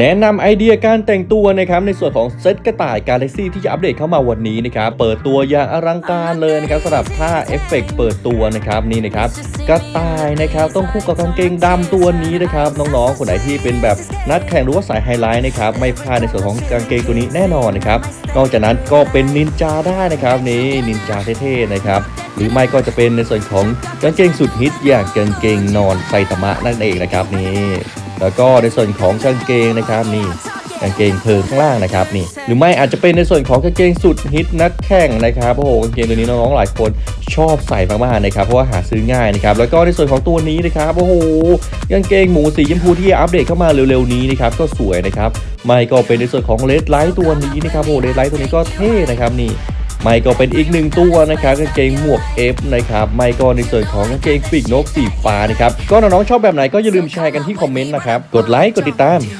แนะนำไอเดียการแต่งตัวนะครับในส่วนของเซตกระต่ายกาแล็กซี่ที่จะอัปเดตเข้ามาวันนี้นะครับเปิดตัวอย่างอลังการเลยนะครับสำหรับท่าเอฟเฟกต์เปิดตัวนะครับนี่นะครับกระต่ายนะครับต้องคู่กับกางเกงดำตัวนี้นะครับน้องๆคนไหนที่เป็นแบบนักแข่งหรือว่าสายไฮไลท์นะครับไม่พลาดในส่วนของกางเกงตัวนี้แน่นอนนะครับนอกจากนั้นก็เป็นนินจาได้นะครับนี่นินจาเท่ๆนะครับหรือไม่ก็จะเป็นในส่วนของกางเกงสุดฮิตอย่างกางเกงนอนไซตามะนั่นเองนะครับนี่ แล้วก็ในส่วนของกางเกงนะครับนี่กางเกงเพลิงข้างล่างนะครับนี่หรือไม่อาจจะเป็นในส่วนของกางเกงสุดฮิตนักแข่งนะครับโอ้โหกางเกงตัวนี้น้องๆหลายคนชอบใส่มากๆนะครับเพราะว่าหาซื้อง่ายนะครับแล้วก็ในส่วนของตัวนี้นะครับโอ้โหกางเกงหมูสีชมพูที่อัปเดตเข้ามาเร็วๆนี้นะครับก็สวยนะครับไม่ก็เป็นในส่วนของเลดไลท์ตัวนี้นะครับโอ้เลดไลท์ตัวนี้ก็เท่นะครับนี่ ไม่ก็เป็นอีกหนึ่งตัวนะครับกางเกงหมวก F นะครับไม่ก็ในส่วนของกางเกงปีกนกสีฟ้านะครับก็น้องๆชอบแบบไหนก็อย่าลืมแชร์กันที่คอมเมนต์นะครับกดไลค์กดติดตาม